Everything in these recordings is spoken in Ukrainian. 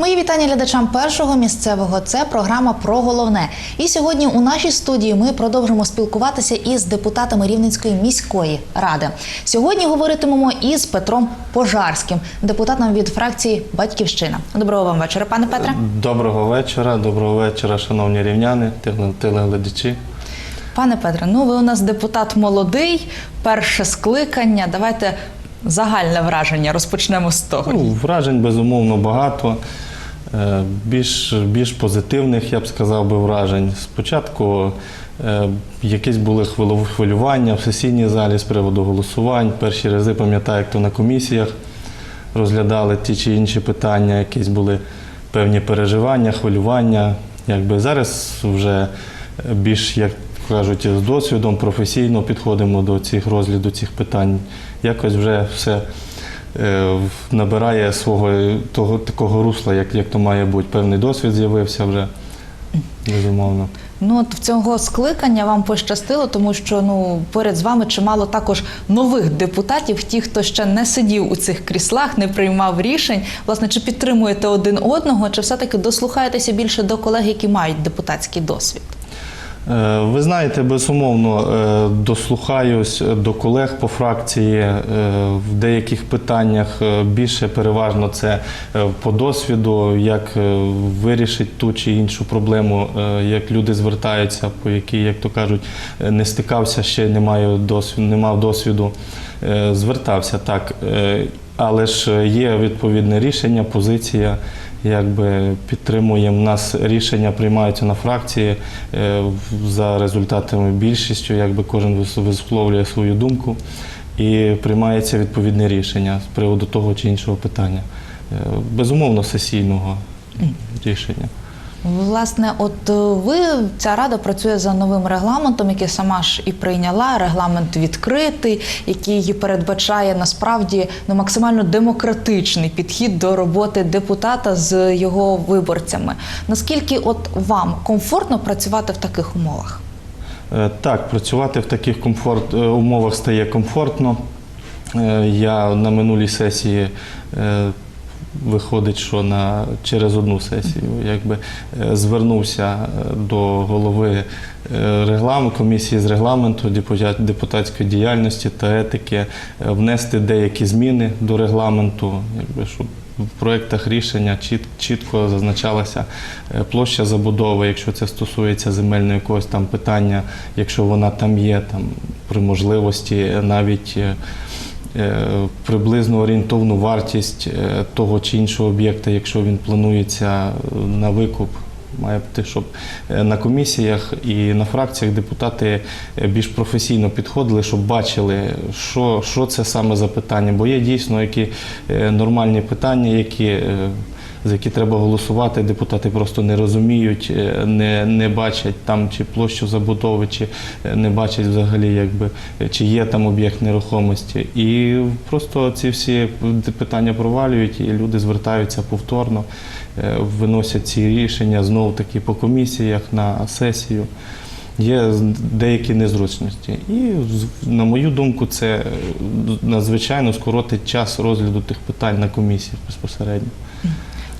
Мої вітання глядачам першого місцевого. Це програма про головне. І сьогодні у нашій студії ми продовжимо спілкуватися із депутатами Рівненської міської ради. Сьогодні говоритимемо із Петром Пожарським, депутатом від фракції Батьківщина. Доброго вам вечора, пане Петре. Доброго вечора, доброго вечора, шановні рівняни, теле- телеглядачі. Пане Петре, ну ви у нас депутат молодий, перше скликання. Давайте загальне враження розпочнемо з того. Ну, вражень безумовно багато. Е, Більш, більш позитивних, я б сказав би, вражень. Спочатку е, якісь були хвилю- хвилювання в сесійній залі з приводу голосувань. Перші рази пам'ятаю, як то на комісіях розглядали ті чи інші питання, якісь були певні переживання, хвилювання. Якби зараз вже більш, як кажуть, з досвідом професійно підходимо до цих розгляду цих питань. Якось вже все е, набирає свого того такого русла, як, як то має бути. Певний досвід з'явився вже, безумовно. Ну от в цього скликання вам пощастило, тому що ну поряд з вами чимало також нових депутатів, ті, хто ще не сидів у цих кріслах, не приймав рішень. Власне, чи підтримуєте один одного, чи все-таки дослухаєтеся більше до колег, які мають депутатський досвід? Е, Ви знаєте, безумовно, е, дослухаюсь до колег по фракції е, в деяких питаннях. Більше переважно це по досвіду, як вирішити ту чи іншу проблему, як люди звертаються, по якій, як то кажуть, не стикався ще, не маю досвіду, не мав досвіду. Звертався так. Але ж є відповідне рішення, позиція якби підтримуємо. Нас рішення приймаються на фракції е, за результатами більшістю, якби кожен вис- висловлює свою думку і приймається відповідне рішення з приводу того чи іншого питання. Е, Безумовно, сесійного рішення. Власне, от е, ви ця рада працює за новим регламентом, який сама ж і прийняла. Регламент відкритий, який передбачає насправді ну, максимально демократичний підхід до роботи депутата з його виборцями. Наскільки от вам комфортно працювати в таких умовах? Е, Так, працювати в таких комфорт, е, умовах стає комфортно. Я на минулій сесії виходить, що на, через одну сесію якби, е, звернувся е, до голови е, комісії з регламенту, депутатської діяльності та етики, внести деякі зміни до регламенту, якби, щоб в проєктах рішення чіт, чітко зазначалася площа забудови, якщо це стосується земельного якогось там питання, якщо вона там є, там при можливості навіть приблизну орієнтовну вартість е, того чи іншого об'єкта, якщо він планується е, на викуп. Має бути, щоб е, на комісіях і на фракціях депутати е, більш професійно підходили, щоб бачили, що, що це саме за питання. Бо є дійсно які е, нормальні питання, які, е, за які треба голосувати. Депутати просто не розуміють, е, не, не бачать там чи площу забудови, чи е, не бачать взагалі, якби, е, чи є там об'єкт нерухомості. І просто ці всі питання провалюють, і люди звертаються повторно, виносять ці рішення знову таки по комісіях на сесію. Є деякі незручності. І, на мою думку, це надзвичайно скоротить час розгляду тих питань на комісіях безпосередньо.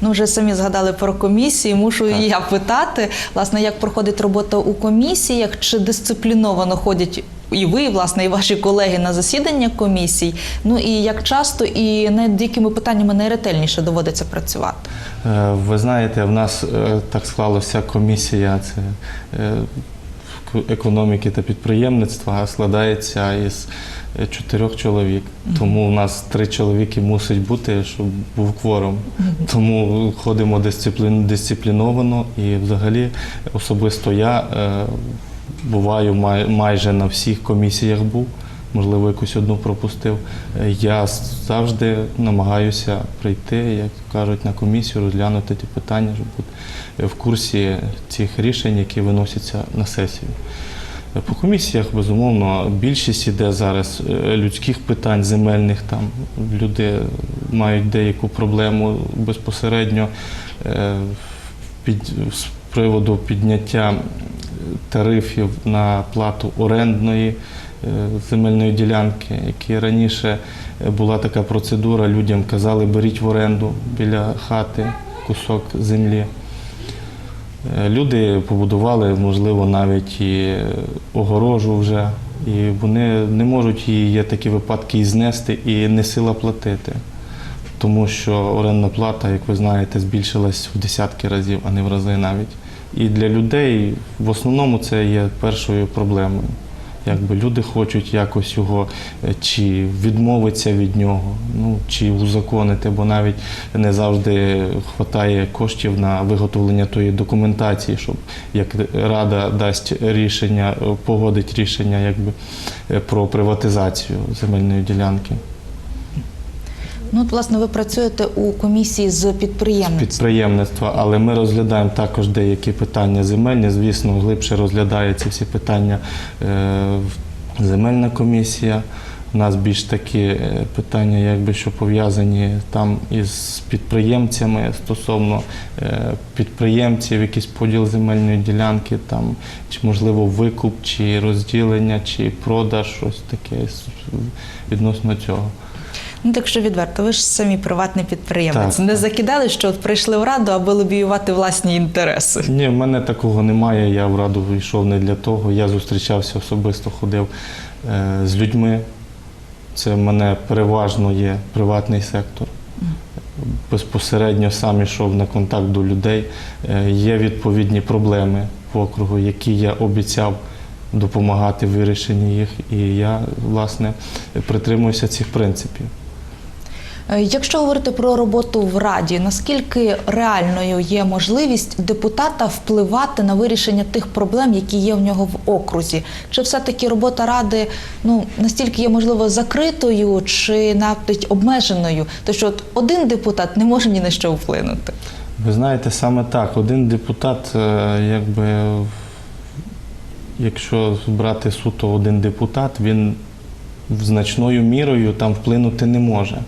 Ну, вже самі згадали про комісії. Мушу і я питати, власне, як проходить робота у комісіях, чи дисципліновано ходять і ви, і, власне, і ваші колеги на засідання комісій. Ну і як часто і над якими питаннями найретельніше доводиться працювати? Е, Ви знаєте, в нас е, так склалася комісія це е, економіки та підприємництва складається із е, чотирьох чоловік. Тому у нас три чоловіки мусить бути, щоб був кворум. Тому ходимо дисциплін, дисципліновано і взагалі особисто я е, буваю май, майже на всіх комісіях був. Можливо, якусь одну пропустив. Я завжди намагаюся прийти, як кажуть, на комісію, розглянути ті питання, щоб бути е, в курсі цих рішень, які виносяться на сесію. Е, По комісіях, безумовно, більшість іде зараз е, людських питань, земельних там. Люди мають деяку проблему безпосередньо з приводу підняття тарифів на плату орендної земельної ділянки, які раніше е, була така процедура, людям казали, беріть в оренду біля хати кусок землі. Е, Люди побудували, можливо, навіть і огорожу вже, і вони не можуть її, є такі випадки, і знести, і не сила платити. Тому що орендна плата, як ви знаєте, збільшилась в десятки разів, а не в рази навіть. І для людей в основному це є першою проблемою. Якби люди хочуть якось його е, чи відмовитися від нього, ну чи узаконити, бо навіть не завжди вистачає коштів на виготовлення тої документації, щоб як рада дасть рішення, е, погодить рішення якби е, про приватизацію земельної ділянки. Ну, от, власне, ви працюєте у комісії з підприємництва. підприємництва, але ми розглядаємо також деякі питання земельні. Звісно, глибше розглядає ці всі питання е, земельна комісія. У нас більш такі е, питання, якби що пов'язані там із підприємцями стосовно е, підприємців, якийсь поділ земельної ділянки, там чи можливо викуп, чи розділення, чи продаж, щось таке відносно цього. Ну, так що відверто, ви ж самі приватний підприємець. Так. Не закидали, що от прийшли в раду, аби лобіювати власні інтереси. Ні, в мене такого немає. Я в раду йшов не для того. Я зустрічався особисто, ходив е, з людьми. Це в мене переважно є приватний сектор. Безпосередньо сам йшов на контакт до людей. Е, є відповідні проблеми в округу, які я обіцяв допомагати в вирішенні їх. І я, власне, притримуюся цих принципів. Е, Якщо говорити про роботу в раді, наскільки реальною є можливість депутата впливати на вирішення тих проблем, які є в нього в окрузі? Чи все-таки робота ради ну настільки є можливо закритою, чи навіть обмеженою? То що от один депутат не може ні на що вплинути? Ви знаєте, саме так. Один депутат, е, якби, якщо брати суто один депутат, він значною мірою там вплинути не може.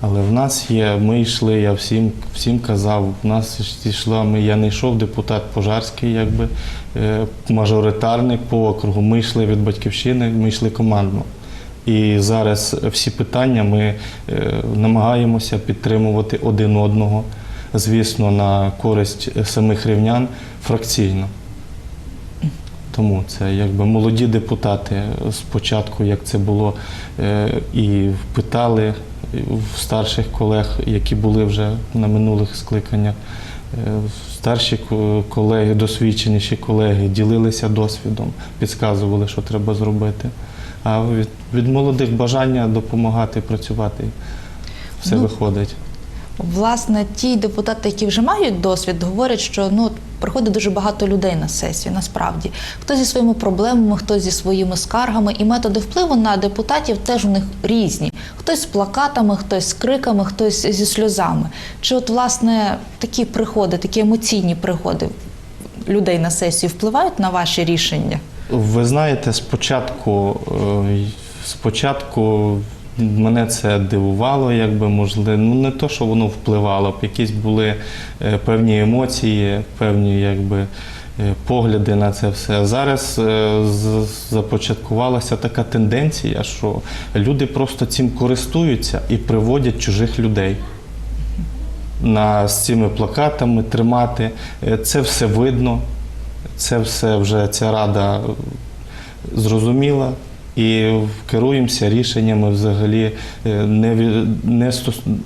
Але в нас є, ми йшли, я всім, всім казав, в нас йшла, ми, я не йшов депутат Пожарський, якби е, мажоритарник по округу. Ми йшли від батьківщини, ми йшли командно. І зараз всі питання ми е, намагаємося підтримувати один одного, звісно, на користь самих рівнян фракційно. Тому це якби молоді депутати спочатку, як це було, е, і питали старших колег, які були вже на минулих скликаннях. Е, Старші колеги, досвідченіші колеги ділилися досвідом, підказували, що треба зробити. А від, від молодих бажання допомагати працювати все Ну, виходить. Власне, ті депутати, які вже мають досвід, говорять, що ну приходить дуже багато людей на сесію. Насправді, хто зі своїми проблемами, хто зі своїми скаргами, і методи впливу на депутатів теж у них різні. Хтось з плакатами, хтось з криками, хтось зі сльозами. Чи от власне такі приходи, такі емоційні приходи людей на сесію впливають на ваші рішення? Ви знаєте, спочатку, е, спочатку мене це дивувало, якби можливо. Ну не то, що воно впливало, якісь були е, певні емоції, певні якби. Е, Погляди на це все. Зараз е, започаткувалася така тенденція, що люди просто цим користуються і приводять чужих людей на, з цими плакатами тримати. Е, Це все видно, це все вже ця рада зрозуміла. І керуємося рішеннями взагалі, не, не,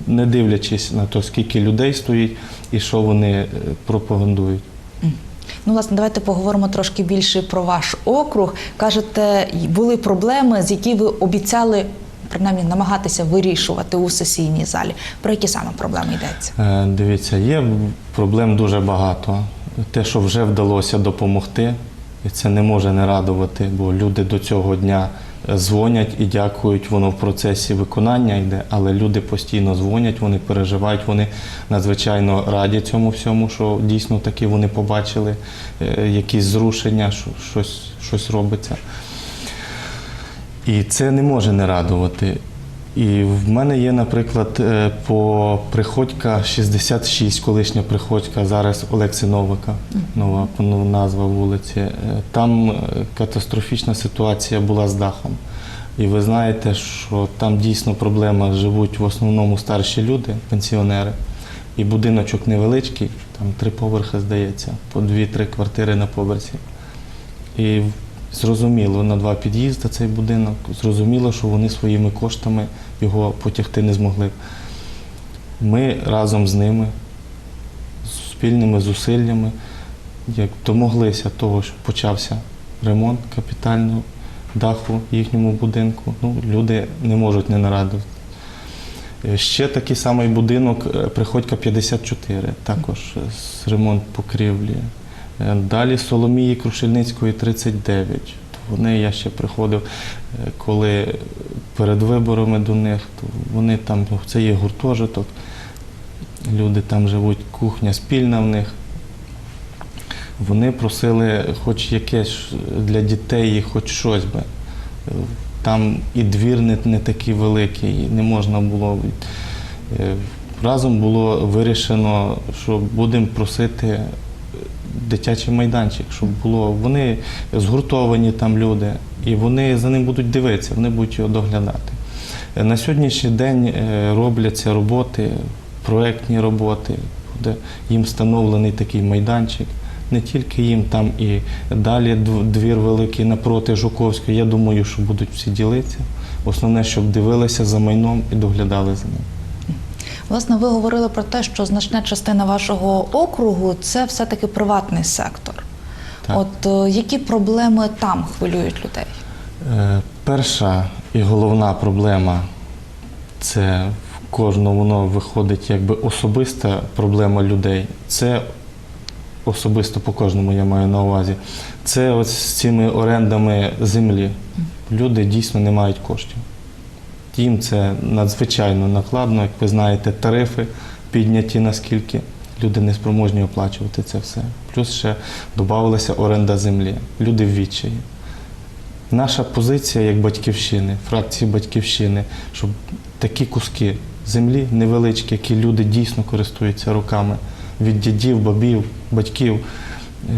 не дивлячись на те, скільки людей стоїть і що вони пропагандують. Ну, власне, давайте поговоримо трошки більше про ваш округ. Кажете, були проблеми, з які ви обіцяли принаймні намагатися вирішувати у сесійній залі. Про які саме проблеми йдеться? Е, Дивіться, є проблем дуже багато. Те, що вже вдалося допомогти, і це не може не радувати, бо люди до цього дня дзвонять і дякують, воно в процесі виконання йде, але люди постійно дзвонять, вони переживають, вони надзвичайно раді цьому всьому, що дійсно таки вони побачили е, якісь зрушення, що щось, щось робиться. І це не може не радувати. І в мене є, наприклад, е, по Приходька 66, колишня Приходька, зараз Олекси Новика, нова ну, назва вулиці. Е, Там е, катастрофічна ситуація була з дахом. І ви знаєте, що там дійсно проблема живуть в основному старші люди, пенсіонери. І будиночок невеличкий, там три поверхи, здається, по дві-три квартири на поверсі. І зрозуміло, на два під'їзди цей будинок, зрозуміло, що вони своїми коштами його потягти не змогли. Ми разом з ними, спільними зусиллями, як домоглися того, що почався ремонт капітального даху їхньому будинку. Ну, люди не можуть не нарадити. Е, Ще такий самий будинок е, Приходька 54, також з ремонт покрівлі. Е, Далі Соломії Крушельницької 39. Вони я ще приходив, е, коли перед виборами до них, то вони там, ну, це є гуртожиток, люди там живуть, кухня спільна в них. Вони просили хоч якесь для дітей, хоч щось би. Е, Там і двір не, не такий великий, не можна було. Е, Разом було вирішено, що будемо просити е, дитячий майданчик, щоб було. Вони згуртовані там люди, і вони за ним будуть дивитися, вони будуть його доглядати. Е, На сьогоднішній день е, робляться роботи, проектні роботи, де їм встановлений такий майданчик. Не тільки їм, там і далі двір великий напроти Жуковського. Я думаю, що будуть всі ділитися. Основне, щоб дивилися за майном і доглядали за ним. Власне, ви говорили про те, що значна частина вашого округу це все-таки приватний сектор. Так. От е, які проблеми там хвилюють людей? Е, Перша і головна проблема це в кожного воно виходить якби особиста проблема людей. Це особисто по кожному я маю на увазі. Це ось з цими орендами землі. Люди дійсно не мають коштів. Їм це надзвичайно накладно, як ви знаєте, тарифи підняті наскільки люди не спроможні оплачувати це все. Плюс ще додавалася оренда землі. Люди в відчаї. Наша позиція як батьківщини, фракції батьківщини, щоб такі куски землі невеличкі, які люди дійсно користуються руками від дідів, бабів, батьків,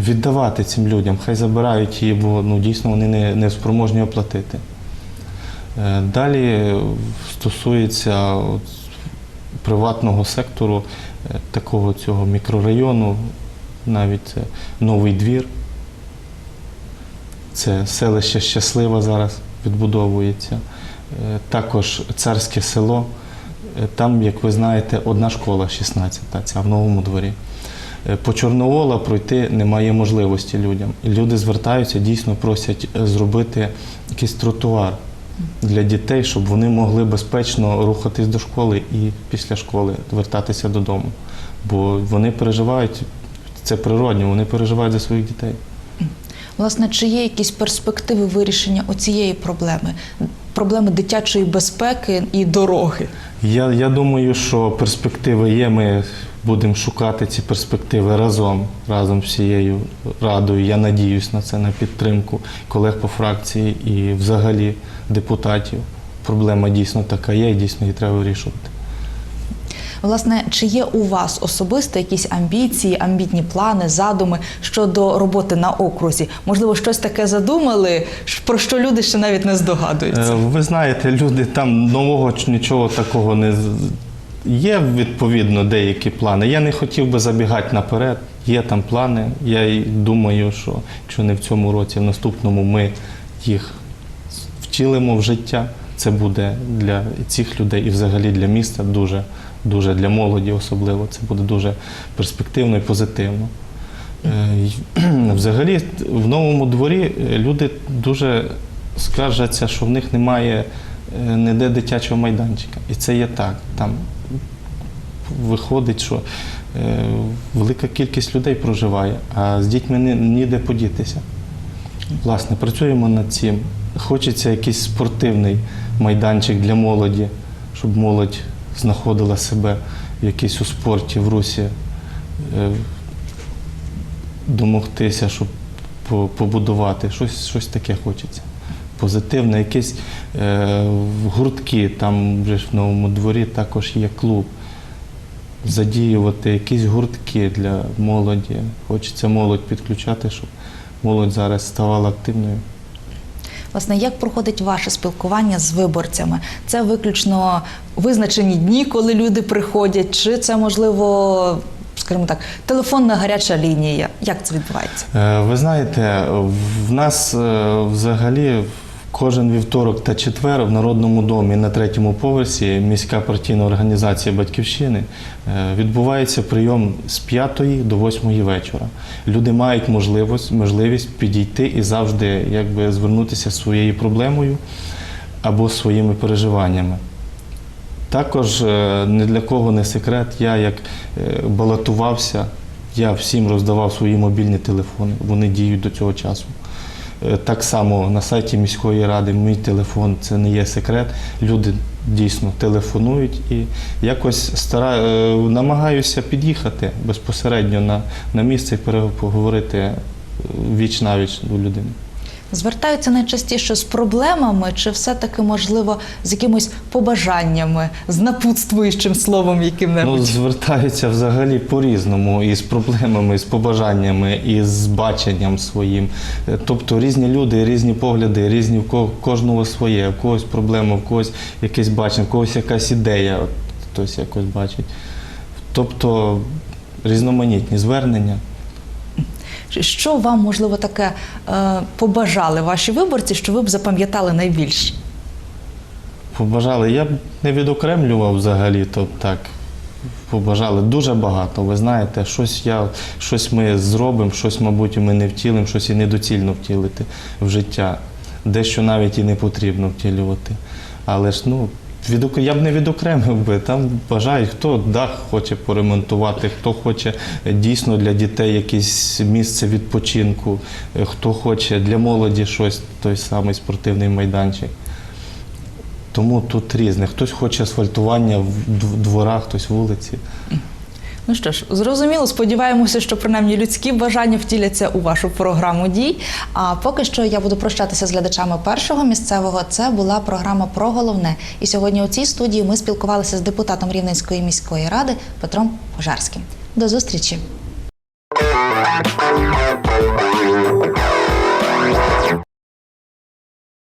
віддавати цим людям. Хай забирають її, бо ну, дійсно вони не, не спроможні оплатити. Е, Далі е, стосується от приватного сектору, е, такого цього мікрорайону, навіть це новий двір. Це селище Щаслива зараз відбудовується. Е, Також царське село. Е, Там, як ви знаєте, одна школа 16, ця в новому дворі. Е, По Чорновола пройти немає можливості людям. Люди звертаються, дійсно просять е, зробити якийсь тротуар для дітей, щоб вони могли безпечно рухатись до школи і після школи вертатися додому. Бо вони переживають, це природньо, вони переживають за своїх дітей. Власне, чи є якісь перспективи вирішення оцієї проблеми? Проблеми дитячої безпеки і дороги? Я, я думаю, що перспективи є. Ми будемо шукати ці перспективи разом, разом з всією радою. Я надіюсь на це, на підтримку колег по фракції і взагалі депутатів. Проблема дійсно така є, і дійсно її треба вирішувати. Власне, чи є у вас особисто якісь амбіції, амбітні плани, задуми щодо роботи на окрузі? Можливо, щось таке задумали, про що люди ще навіть не Е, здогадуються? Ви знаєте, люди там нового нічого такого не є відповідно деякі плани. Я не хотів би забігати наперед. Є там плани. Я й думаю, що якщо не в цьому році, в наступному ми їх втілимо в життя. Це буде для цих людей і взагалі для міста дуже, дуже для молоді особливо. Це буде дуже перспективно і позитивно. Е, Взагалі, в новому дворі люди дуже скаржаться, що в них немає е, ніде дитячого майданчика. І це є так. Там виходить, що е, велика кількість людей проживає, а з дітьми ні- ніде подітися. Власне, працюємо над цим. Хочеться якийсь спортивний майданчик для молоді, щоб молодь знаходила себе в якійсь у спорті, в русі, е, домогтися, щоб побудувати. Щось, щось таке хочеться. Позитивне, якісь е, гуртки, там вже ж в новому дворі також є клуб. Задіювати якісь гуртки для молоді. Хочеться молодь підключати, щоб молодь зараз ставала активною. Власне, як проходить ваше спілкування з виборцями? Це виключно визначені дні, коли люди приходять, чи це можливо, скажімо так, телефонна гаряча лінія? Як це відбувається? Е, Ви знаєте, в нас е, взагалі кожен вівторок та четвер в Народному домі на третьому поверсі міська партійна організація Батьківщини е, відбувається прийом з 5 до 8 вечора. Люди мають можливість, можливість підійти і завжди якби, звернутися зі своєю проблемою або своїми переживаннями. Також е, ні для кого не секрет, я як е, балотувався, я всім роздавав свої мобільні телефони, вони діють до цього часу. Е, Так само на сайті міської ради мій телефон це не є секрет. Люди дійсно телефонують і якось стара... е, намагаюся під'їхати безпосередньо на, на місце і поговорити віч навіч до людини. Звертаються найчастіше з проблемами, чи все-таки можливо з якимись побажаннями, з напутствуючим словом Ну, яким-небудь? звертаються взагалі по-різному, і з проблемами, і з побажаннями, і з баченням своїм. Е, Тобто різні люди, різні погляди, різні в ко- кожного своє, в когось проблема, в когось якесь бачення, в когось якась ідея, хтось якось бачить. Тобто різноманітні звернення. Що вам можливо таке е, побажали ваші виборці, що ви б запам'ятали найбільше? Побажали. Я б не відокремлював взагалі, то так. Побажали дуже багато. Ви знаєте, щось я, щось ми зробимо, щось, мабуть, ми не втілимо, щось і недоцільно втілити в життя. Дещо навіть і не потрібно втілювати. Але ж ну, я б не відокремив би. Там бажають, хто дах хоче поремонтувати, хто хоче е, дійсно для дітей якесь місце відпочинку, е, хто хоче для молоді щось, той самий спортивний майданчик. Тому тут різне. Хтось хоче асфальтування в дворах, хтось вулиці. Ну що ж, зрозуміло, сподіваємося, що принаймні людські бажання втіляться у вашу програму дій. А поки що я буду прощатися з глядачами першого місцевого. Це була програма про головне. І сьогодні у цій студії ми спілкувалися з депутатом Рівненської міської ради Петром Пожарським. До зустрічі!